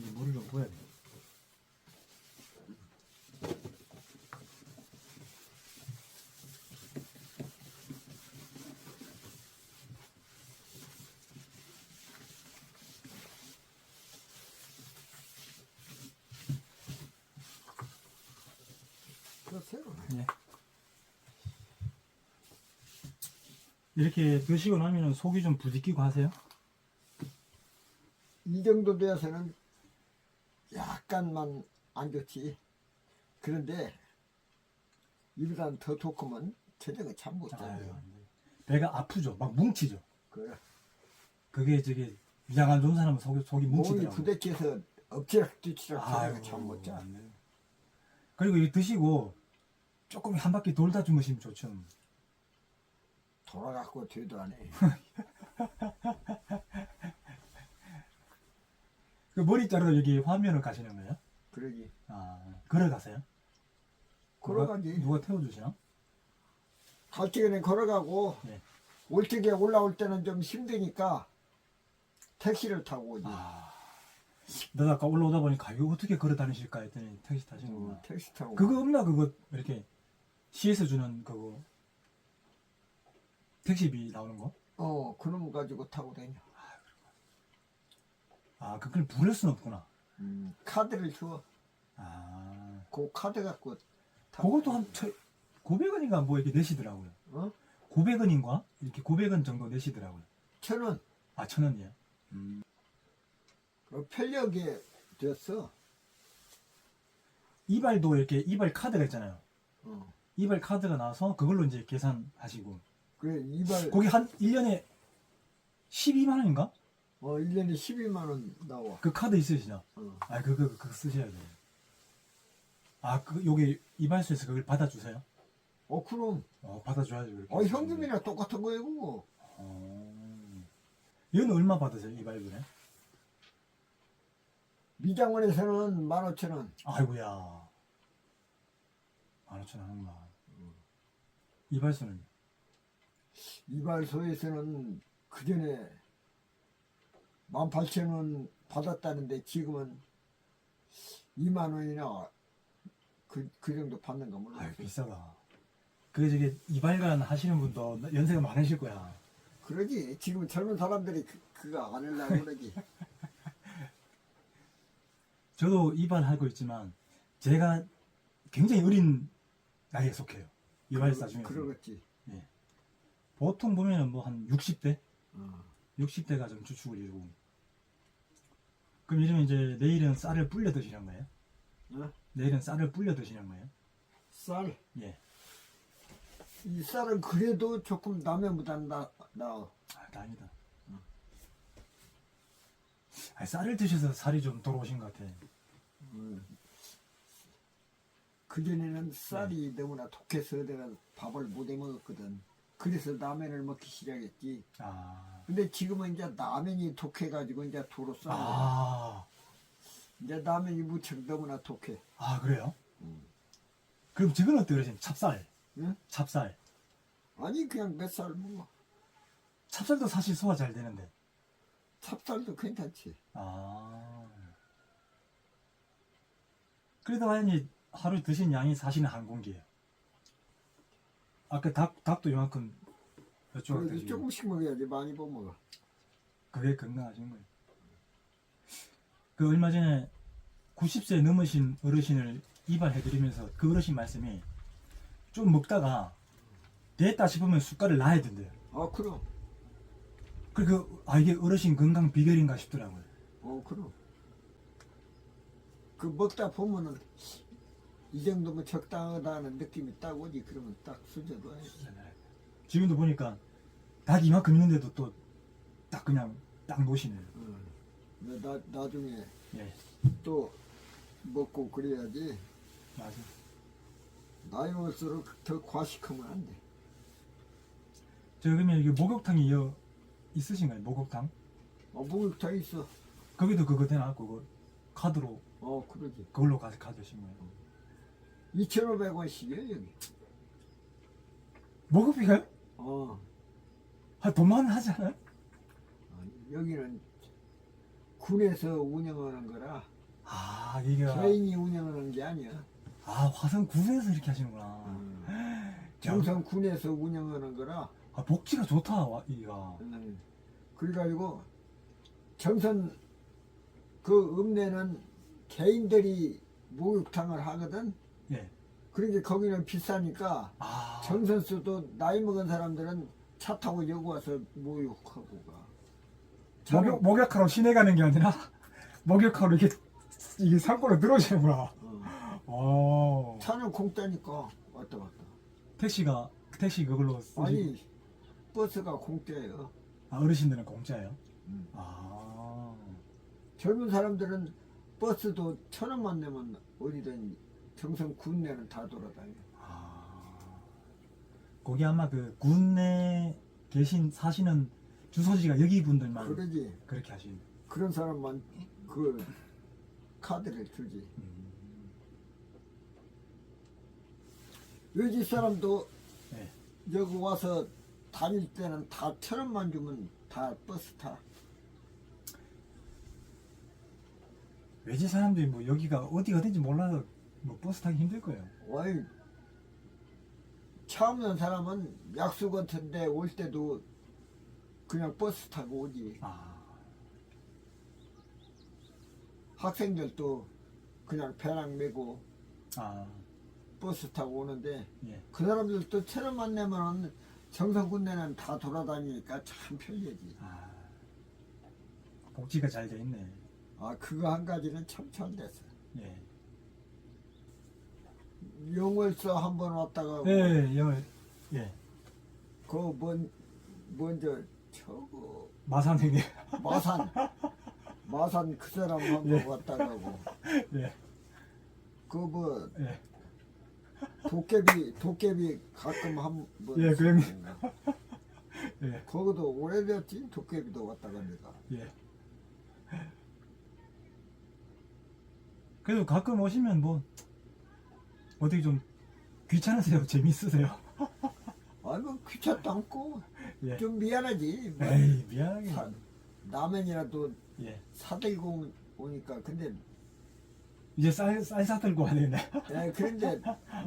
이제 물을 좀 부어야 돼. 예. 이렇게 드시고 나면은 속이 좀 부딪히고 하세요? 이 정도 되어서는 약간만 안 좋지. 그런데 이보다 더 좋으면 저녁에 잠못 아유, 자요. 배가 아프죠. 막 뭉치죠. 그래. 그게 위장 안 좋은 사람은 속이, 속이 몸이 뭉치더라고. 부대껴서 엎치락뒤치락 아유, 저녁에 잠못 자. 안 돼요. 그리고 이 드시고 조금 한 바퀴 돌다 주무시면 좋죠. 돌아갖고 뒤도 안 해. 그 머리 자르러 여기 화면을 가시는 거예요? 그러지. 아, 걸어가세요? 걸어가지. 누가, 누가 태워주시나? 갈 적에는 걸어가고 네. 올 적에 올라올 때는 좀 힘드니까 택시를 타고 오지. 아, 나도 아까 올라오다 보니까 이거 어떻게 걸어 다니실까 했더니 택시 어, 타시는구나. 택시 타고. 그거 없나 그거 이렇게 시에서 주는 그거 택시비 나오는 거? 어, 그놈 가지고 타고 다녀. 아, 그걸 부를 순 없구나. 음, 카드를 줘. 아, 그 카드 갖고 그것도 한 900원인가 뭐 이렇게 내시더라고요. 어? 900원인가? 이렇게 900원 정도 내시더라고요. 천 원. 아, 천 원이에요? 음. 그 편력에 됐어. 이발도 이렇게 이발 카드가 있잖아요. 어. 이발 카드가 나와서 그걸로 이제 계산하시고. 그래, 이발, 거기 한 1년에 12만 원인가? 어, 1년에 12만 원 나와. 그 카드 있으시죠? 어. 아, 그거, 그거 쓰셔야 돼요. 아, 그, 여기 이발소에서 그걸 받아주세요? 어, 그럼. 어, 받아줘야죠. 어, 현금이랑 똑같은 거예요, 그거. 어. 이건 얼마 받으세요, 이발분에? 미장원에서는 15,000원. 아이고야. 만 오천 원 하는구나. 이발소는? 이발소에서는 그 전에 18,000원 받았다는데 지금은 2만 원이나 그, 그 정도 받는 거 아유, 몰라요. 비싸다. 그, 저기, 이발관 하시는 분도 연세가 많으실 거야. 그러지. 지금 젊은 사람들이 그, 그거 안 하려고 그러지. 저도 이발하고 있지만, 제가 굉장히 어린 나이에 속해요. 이발사 중에서. 그러겠지. 보통 보면은 뭐 한 60대? 어. 60대가 좀 주축을 이루고. 그럼 이러면 이제 내일은 쌀을 불려 드시는 거예요? 어? 내일은 쌀을 불려 드시는 거예요? 쌀. 예. 이 쌀은 그래도 조금 남해보다 나, 나아. 아, 다행이다. 아, 쌀을 드셔서 살이 좀 돌아오신 것 같아. 음. 그전에는 쌀이 너무나 독해서 내가 밥을 못 해 먹었거든. 그래서 라면을 먹기 시작했지. 아. 근데 지금은 이제 라면이 독해가지고 이제 도로 싸. 아. 이제 라면이 무척 너무나 독해. 아, 그래요? 음. 그럼 지금 어떻게 그러시면 찹쌀. 응? 찹쌀. 아니 그냥 몇 살 먹어. 찹쌀도 사실 소화 잘 되는데. 찹쌀도 괜찮지. 아. 그래도 하연이 하루 드신 양이 사실은 한 공기예요. 아까 닭, 닭도 이만큼 몇 조각 그래도. 조금씩 먹어야지 많이 못 먹어. 그게 건강하신 거예요. 그 얼마 전에 90세 넘으신 어르신을 이발해드리면서 그 어르신 말씀이 좀 먹다가 됐다 싶으면 숟갈을 놔야 된대요. 아 그럼. 그리고 아 이게 어르신 건강 비결인가 싶더라고요. 어 그럼. 그 먹다 보면은 이 정도면 적당하다는 느낌이 딱 오지. 그러면 딱 수저둬야지. 지금도 보니까 닭 이만큼 있는데도 또 딱 그냥 딱 놓으시네요. 어. 나 나중에 예, 또 먹고 그래야지. 맞아. 나이 먹을수록 더 과식하면 안 돼. 저 그러면 이게 목욕탕이 이어 있으신가요? 목욕탕? 어, 목욕탕 있어. 거기도 그거 되나? 그거 카드로 어, 그러지. 그걸로 가서 가드신 거예요? 2,500원씩이야, 여기. 목욕비가요? 어, 아, 돈만 하지 않아요? 아니, 여기는 군에서 운영하는 거라 아 이게 개인이 운영하는 게 아니야. 아 화성 군에서 이렇게 하시는구나. 음. 정선 군에서 운영하는 거라. 아 복지가 좋다 와- 이가. 음. 그래가지고 정선 그 읍내는 개인들이 목욕탕을 하거든. 예. 그러니까 거기는 비싸니까 아 정선수도 나이 먹은 사람들은 차 타고 여기 와서 목욕하고 가. 목욕 목욕하러 시내 가는 게 아니라 목욕하러 이게 이게 산골로 들어오시는구나. 어. 어. 차는 공짜니까 왔다 갔다. 택시가 택시 그걸로 쓰시. 아니 버스가 공짜예요. 아 어르신들은 공짜예요. 음. 아. 젊은 사람들은 버스도 천 원만 내면 어디든 정선 군내는 다 돌아다녀. 아. 거기 아마 그 군내 계신 사시는 주소지가 여기 분들만 그러지 그렇게 하신. 그런 사람만 그 카드를 주지. 음. 외지 사람도 네. 여기 와서 다닐 때는 다 천 원만 주면 다 버스 타. 외지 사람들이 뭐 여기가 어디 어딘지 몰라서 뭐 버스 타기 힘들 거예요. 와이 차 없는 사람은 약수 같은데 올 때도 그냥 버스 타고 오지. 아. 학생들도 그냥 배낭 메고 아. 버스 타고 오는데 예. 그 사람들도 천 원만 내면 정선군대는 다 돌아다니니까 참 편리하지. 아. 복지가 잘 돼 있네. 아 그거 한 가지는 참 잘 됐어. 예. 영월서 한번 왔다가 예, 예, 예. 그먼 먼저 저거 마산 형님. 마산 마산 그 사람 한번 예. 왔다 가고 예. 그뭐 예. 도깨비 도깨비 가끔 한번 예, 그럼- 예. 거기도 오래됐지 도깨비도 왔다 가니까 예. 그래도 가끔 오시면 뭐 어떻게 좀 귀찮으세요? 재밌으세요? 아니 뭐 귀찮도 않고 예. 좀 미안하지 뭐 에이 미안하게. 사- 라면이라도 예. 사들고 오니까 근데 이제 쌀, 쌀 사들고 되네. 예, 그런데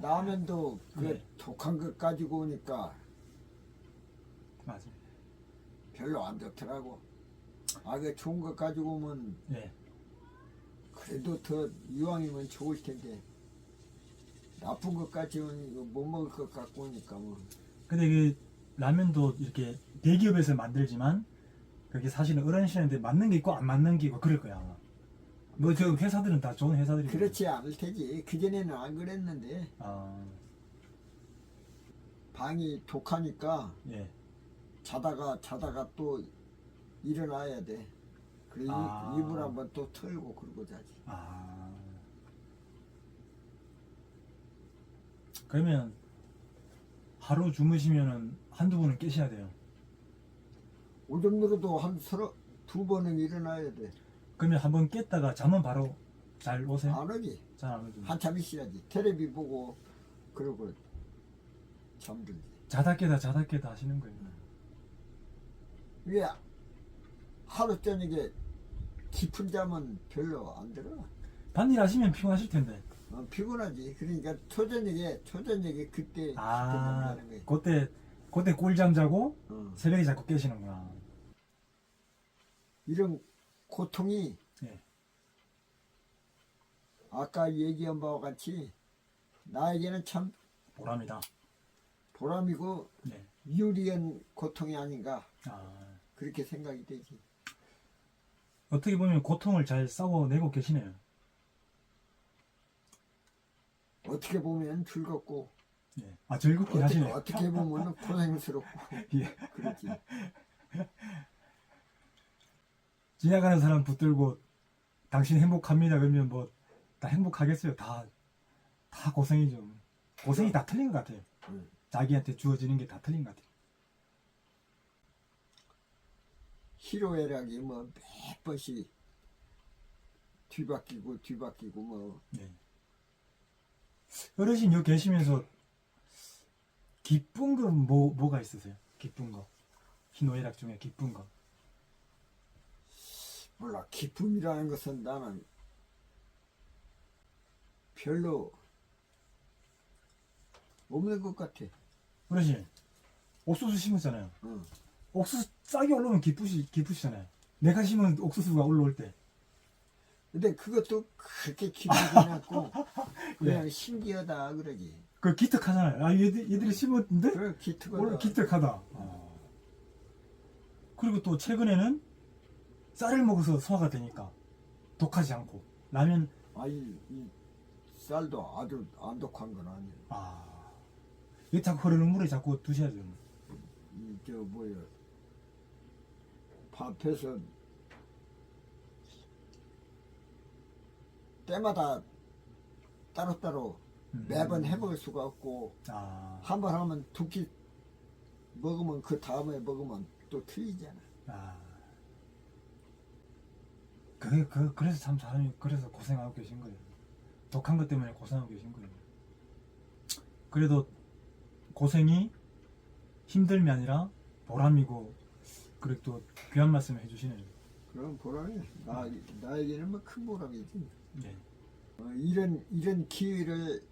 라면도 그 예. 독한 것 가지고 오니까 맞아요. 별로 안 좋더라고 아 그 좋은 것 가지고 오면 예. 그래도 더 이왕이면 좋을 텐데 나쁜 것 이거 못 먹을 것 갖고 오니까 뭐 근데 그 라면도 이렇게 대기업에서 만들지만 그게 사실은 어르신한테 맞는 게 있고 안 맞는 게 있고 그럴 거야 아마. 뭐 저 회사들은 다 좋은 회사들이. 그렇지 않을 테지 그 전에는 안 그랬는데 아 방이 독하니까 예. 자다가 자다가 또 일어나야 돼 그래 이- 아. 이불 한번 또 털고 그러고 자지 아. 그러면 하루 주무시면은 한두 번은 깨셔야 돼요. 오줌누로도 한 서너 두 번은 일어나야 돼 그러면 한 번 깼다가 잠은 바로 잘 오세요? 안 오지 잘 안 오죠. 한참 있어야지 텔레비 보고 그러고 잠들지 자다 깨다 자다 깨다 하시는 거예요. 왜 하루 저녁에 깊은 잠은 별로 안 들어 반일 하시면 피곤하실 텐데. 어, 피곤하지 그러니까 초저녁에 초저녁에 그때 아, 그때 잠자는 그때 그때 꿀잠 자고 거야. 어. 새벽에 자꾸 깨시는구나. 이런 고통이 예. 아까 얘기한 바와 같이 나에게는 참 보람이다. 보람이고 예. 유리한 고통이 아닌가 아, 그렇게 생각이 되지 어떻게 보면 고통을 잘 싸워내고 계시네요. 어떻게 보면 즐겁고 예. 아 즐겁긴 어떻게, 하시네요. 어떻게 보면 고생스럽고 예. 그렇지 지나가는 사람 붙들고 당신 행복합니다 그러면 뭐 다 행복하겠어요. 다 다 고생이죠. 고생이 다 틀린 것 같아요. 응. 자기한테 주어지는 게 다 틀린 것 같아요. 희로애락이 뭐몇 번씩 뒤바뀌고 뒤바뀌고 뭐 예. 어르신 여기 계시면서 기쁜 거뭐 뭐가 있으세요? 기쁜 거 희노애락 중에 기쁜 거. 몰라 기쁨이라는 것은 나는 별로 없는 것 같아. 어르신 옥수수 심었잖아요. 응. 옥수수 싹이 올라오면 기쁘시 기쁘시잖아요. 내가 심은 옥수수가 올라올 때. 근데 그것도 그렇게 기분이 났고 그냥 예. 신기하다 그러지. 그 기특하잖아요. 아 얘들 얘들이 심었는데 그래 기특하다. 올라 기특하다. 그리고 또 최근에는 쌀을 먹어서 소화가 되니까 독하지 않고 라면 아이 이 쌀도 아주 안 독한 건 아니야. 아 이게 자꾸 흐르는 물에 자꾸 두셔야 돼요. 이저 뭐야 밥해서 때마다 따로따로 음. 매번 해먹을 수가 없고 아, 한 번 하면 두 끼 먹으면 그 다음에 먹으면 또 틀리잖아. 아. 그게 그 그래서 참 사람이 그래서 고생하고 계신 거예요. 독한 것 때문에 고생하고 계신 거예요. 그래도 고생이 힘듦이 아니라 보람이고 그리고 또 귀한 말씀을 해주시네요. 그럼 보람이 나 나에게는 뭐 큰 보람이지. 네. 어, 이런 이런 기회를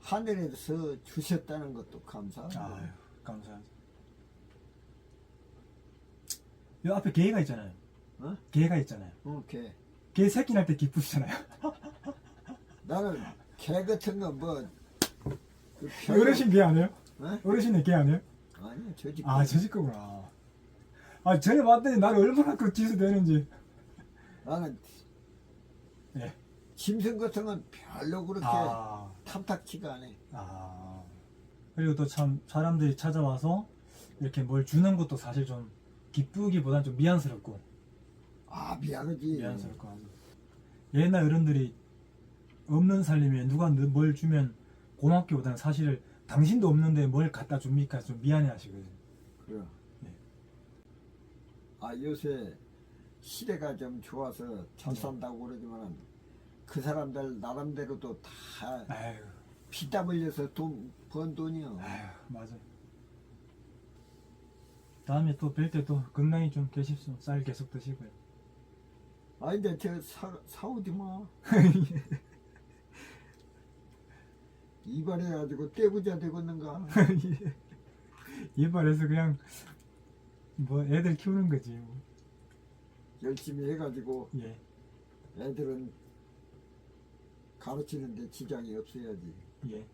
하늘에서 주셨다는 것도. 아유 감사하죠. 이 앞에 개가 있잖아요. 어? 개가 있잖아요. 오케이. 개 새끼 날 때 기쁘시잖아요. 나는 개 같은 거뭐 그 어르신 개 아니에요? 어? 어르신의 개 아니에요? 아니 저 집. 아, 저 집 거구나. 아, 전에 봤더니 나를 얼마나 그 기수 되는지. 나는 예. 짐승 같은 건 별로 그렇게 아, 탐탁치가 않아. 아. 그리고 또 참 사람들이 찾아와서 이렇게 뭘 주는 것도 사실 좀 기쁘기보단 좀 미안스럽고 아 미안하지. 미안스럽고. 옛날 어른들이 없는 살림에 누가 너- 뭘 주면 고맙기보다는 사실 당신도 없는데 뭘 갖다 줍니까 좀 미안해 하시거든요. 그래. 네. 아 요새 시대가 좀 좋아서 잘 네. 산다고 그러지만 그 사람들 나름대로도 다 아유, 피땀 흘려서 돈 번 돈이요. 아유, 맞아. 다음에 또 뵐 때 또 건강히 좀 계십시오. 쌀 계속 드시고요. 아 근데 저 사, 사오지 마. 이발해가지고 떼부자 되겠는가? 이발해서 그냥 뭐 애들 키우는 거지. 뭐. 열심히 해가지고 예, 애들은 가르치는데 지장이 없어야지. 예.